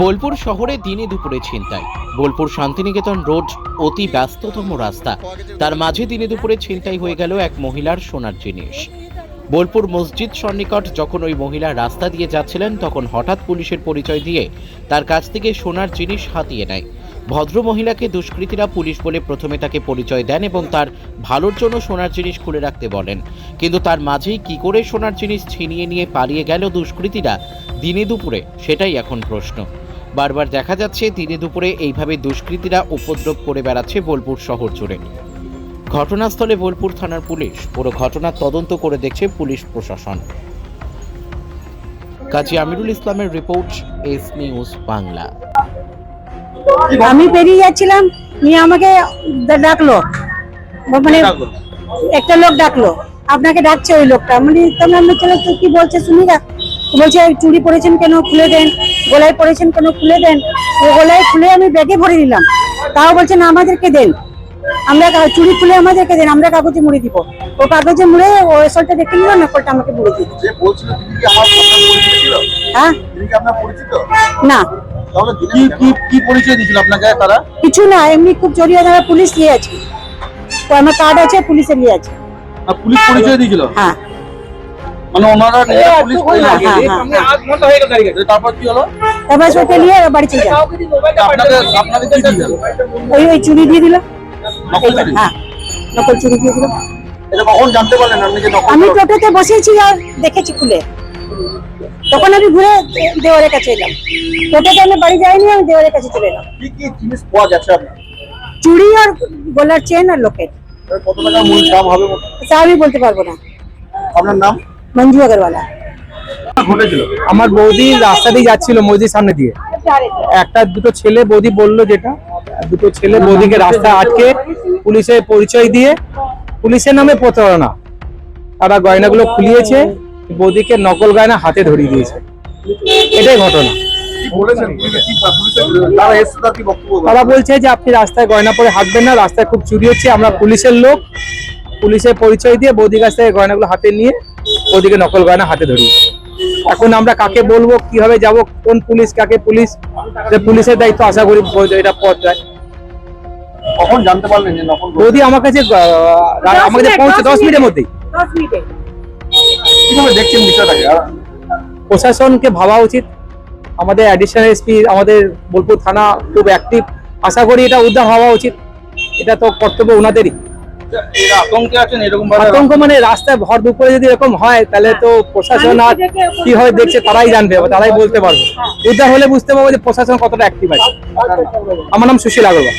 বোলপুর শহরে দিনে দুপুরে ছিনতাই। বোলপুর শান্তিনিকেতন রোড অতি ব্যস্ততম রাস্তা। তার মাঝে দিনে দুপুরে ছিনতাই হয়ে গেল এক মহিলার সোনার জিনিস। বোলপুর মসজিদ সন্নিকট যখন ওই মহিলা রাস্তা দিয়ে যাচ্ছিলেন, তখন হঠাৎ পুলিশের পরিচয় দিয়ে তার কাছ থেকে সোনার জিনিস হাতিয়ে নেয়। ভদ্র মহিলাকে দুষ্কৃতীরা পুলিশ বলে প্রথমে তাকে পরিচয় দেন এবং তার ভালোর জন্য সোনার জিনিস খুলে রাখতে বলেন। কিন্তু তার মাঝেই কি করে সোনার জিনিস ছিনিয়ে নিয়ে পালিয়ে গেল দুষ্কৃতীরা? দিনে দুপুরে সেটাই এখন প্রশ্ন। বারবার দেখা যাচ্ছে দিনে দুপুরে এইভাবে দুষ্কৃতীরা উপদ্রব করে বেড়াচ্ছে বোলপুর শহর জুড়ে। ঘটনাস্থলে বোলপুর থানার পুলিশ পুরো ঘটনার তদন্ত করে দেখছে পুলিশ প্রশাসন। কাজী আমিরুল ইসলামের রিপোর্ট এস নিউজ বাংলা। আমি পেরিয়ে যাচ্ছিলাম নিয়ে আমাকে ডাকলো। মানে একটা লোক ডাকলো। আপনাকে ডাকছে ওই লোকটা। মানে আমি চলে তো কি বলছে? শুনি না। বলছে "এই চুড়ি পরেছেন কেন? খুলে দেন। গলায় পরেছেন কেন? খুলে দেন। ও গলায় খুলে আমি ব্যাগে ভরে দিলাম তাও বলছেন আমাদেরকে দেন। আমরা চুড়ি খুলে আমাদেরকে দেন। আমরা কাগজে মুড়ে দিব। ও কাগজে মুড়ে ও এসলটা দেখে নিল নকলটা আমাকে মুড়ে দিল। হ্যাঁ? না। কি কি কি পরিচয় দিয়েছিল আপনাকে তারা? কিছু না এমনি খুব জড়িয়ে ধরা পুলিশ নিয়ে আছে। তো আমার কার্ড আছে পুলিশের নিয়ে আছে। পুলিশ পরিচয় দিয়েছিল? হ্যাঁ। মানে ওনারা পুলিশ পরিচয় দিয়েছিল। তারপর কি হলো? তারপর সেটা নিয়ে বাড়ি চলে যাও। আপনাকে আপনাকে কি দিয়ে ওই ওই চুরি দিয়ে দিল। হ্যাঁ নকল চুরি দিয়ে দিল। এটা কখন জানতে পারলেন আপনি যে নকল আমি টোটোতে বসেছি আর দেখেছি খুলে। তখন আমি ঘুরে দেওয়ারের কাছে এলাম। টোটোতে আমি বাড়ি যাইনি আমি দেওয়ারের কাছে চলে এলাম। কি কি জিনিস পাওয়া যাচ্ছে আপনার? চুড়ি আর গলার চেন আর লোকের। কত টাকা মূল দাম হবে তা আমি বলতে পারব না। আপনার নাম? মঞ্জু আগরওয়ালা। আমার বৌদি রাস্তা দিয়ে যাচ্ছিল মসজিদ সামনে দিয়ে। একটা দুটো ছেলে বৌদি বলল যেটা দুটো ছেলে বৌদিকে রাস্তা আটকে পুলিশের পরিচয় দিয়ে পুলিশের নামে প্রতারণা। তারা গয়নাগুলো খুলিয়েছে বৌদিকে নকল গয়না হাতে ধরিয়ে দিয়েছে। এটাই ঘটনা। কি বলেছেন পুলিশে কি পুলিশে তারা এসে তার কি বক্তব্য বলেছে? তারা বলছে যে আপনি রাস্তায় গয়না পরে হাঁটবেন না রাস্তায় খুব চুরি হচ্ছে আমরা পুলিশের লোক। পুলিশের পরিচয় দিয়ে বৌদির কাছ থেকে গয়নাগুলো হাতে নিয়ে বৌদিকে নকল গয়না হাতে ধরি। এখন আমরা কাকে বলব কীভাবে যাব কোন পুলিশ কাকে পুলিশ যে পুলিশের দায়িত্ব আশা করি এটা পথ যায়। কখন জানতে পারলেন যে নকল? বৌদি আমার কাছে আমার কাছে পৌঁছে দশ মিনিটের মধ্যেই। দশ মিনিটে। কীভাবে দেখছেন বিষয়টাকে? প্রশাসনকে ভাবা উচিত। আমাদের অ্যাডিশনাল এসপি আমাদের বোলপুর থানা খুব অ্যাক্টিভ আশা করি এটা উদ্ধার হওয়া উচিত। এটা তো কর্তব্য ওনাদেরই। এরা আতঙ্কে আছেন এরকম আতঙ্ক মানে রাস্তায় ভর দুপুরে যদি এরকম হয় তাহলে তো প্রশাসন আর কীভাবে দেখছে তারাই জানবে তারাই বলতে পারবে। এটা হলে বুঝতে পারব যে প্রশাসন কতটা অ্যাক্টিভ আছে। আমার নাম সুশীল আগরওয়াল।